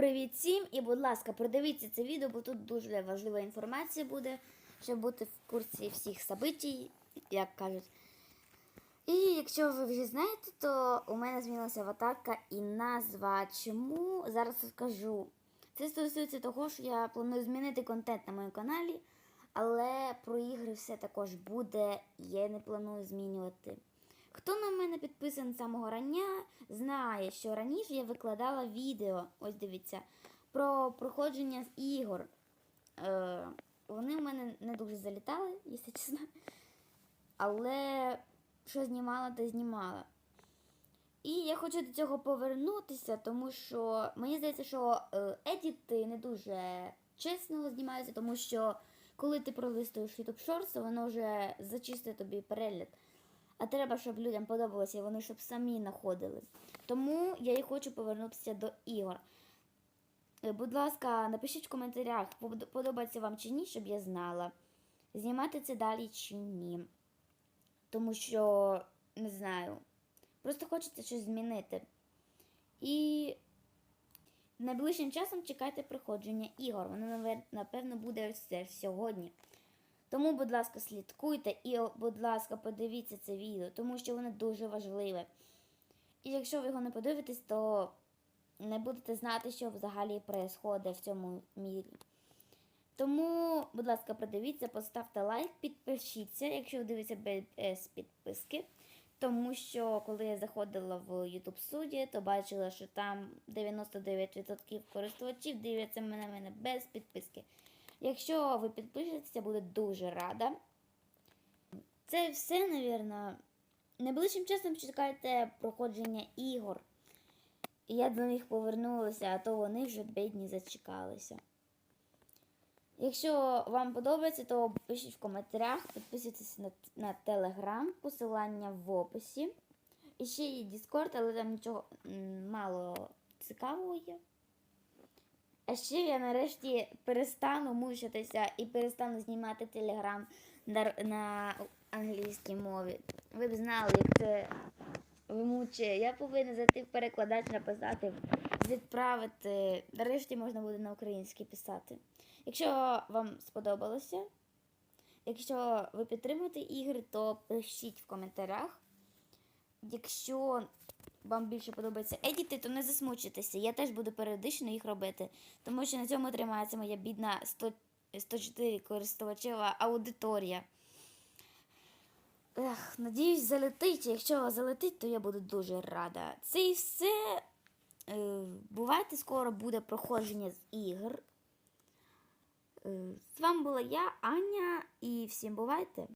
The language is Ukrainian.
Привіт всім! І, будь ласка, продивіться це відео, бо тут дуже важлива інформація буде, щоб бути в курсі всіх событий, як кажуть. І якщо ви вже знаєте, то у мене змінилася аватарка і назва. Чому? Зараз скажу. Це стосується того, що я планую змінити контент на моєму каналі, але про ігри все також буде, я не планую змінювати. Хто на мене підписаний з самого рання, знає, що раніше я викладала відео, ось дивіться, про проходження ігор. Е, вони в мене не дуже залітали, якщо чесно. Але що знімала, то знімала. І я хочу до цього повернутися, тому що мені здається, що е, едіти не дуже чесно знімаються, тому що коли ти пролистуєш YouTube Shorts, воно вже зачистить тобі перегляд. А треба, щоб людям подобалося, і вони щоб самі знаходили. Тому я і хочу повернутися до ігор. Е, Будь ласка, напишіть в коментарях, подобається вам чи ні, щоб я знала, знімати це далі чи ні. Тому що не знаю. Просто хочеться щось змінити. І найближчим часом чекайте приходження ігор. Воно, напевно, буде все сьогодні. Тому, будь ласка, слідкуйте і, будь ласка, подивіться це відео, тому що воно дуже важливе. І якщо ви його не подивитесь, то не будете знати, що взагалі відбувається в цьому мірі. Тому, будь ласка, подивіться, поставте лайк, підпишіться, якщо ви дивитеся без підписки. Тому що коли я заходила в YouTube студію, то бачила, що там 99% користувачів дивляться мене, мене без підписки. Якщо ви підпишетеся, буду дуже рада. Це все, навірно. Найближчим часом чекайте проходження ігор. Я до них повернулася, а то вони вже бідні зачекалися. Якщо вам подобається, то пишіть в коментарях, підписуйтесь на, на телеграм, посилання в описі. І ще є Discord, але там нічого мало цікавого є. А ще я нарешті перестану мучитися і перестану знімати телеграм на, на англійській мові. Ви б знали, як це вимучує. Я повинна зайти в перекладач, написати, відправити. Нарешті можна буде на українській писати. Якщо вам сподобалося, якщо ви підтримуєте ігри, то пишіть в коментарях. Якщо вам більше подобається едіти, то не засмучуйтеся. Я теж буду періодично їх робити, тому що на цьому тримається моя бідна 100, 104 користувачева аудиторія. Ех, надіюсь, залетить. Якщо залетить, то я буду дуже рада. Це і все. Е, бувайте, скоро буде проходження з ігор. Е, з вами була я, Аня, і всім бувайте!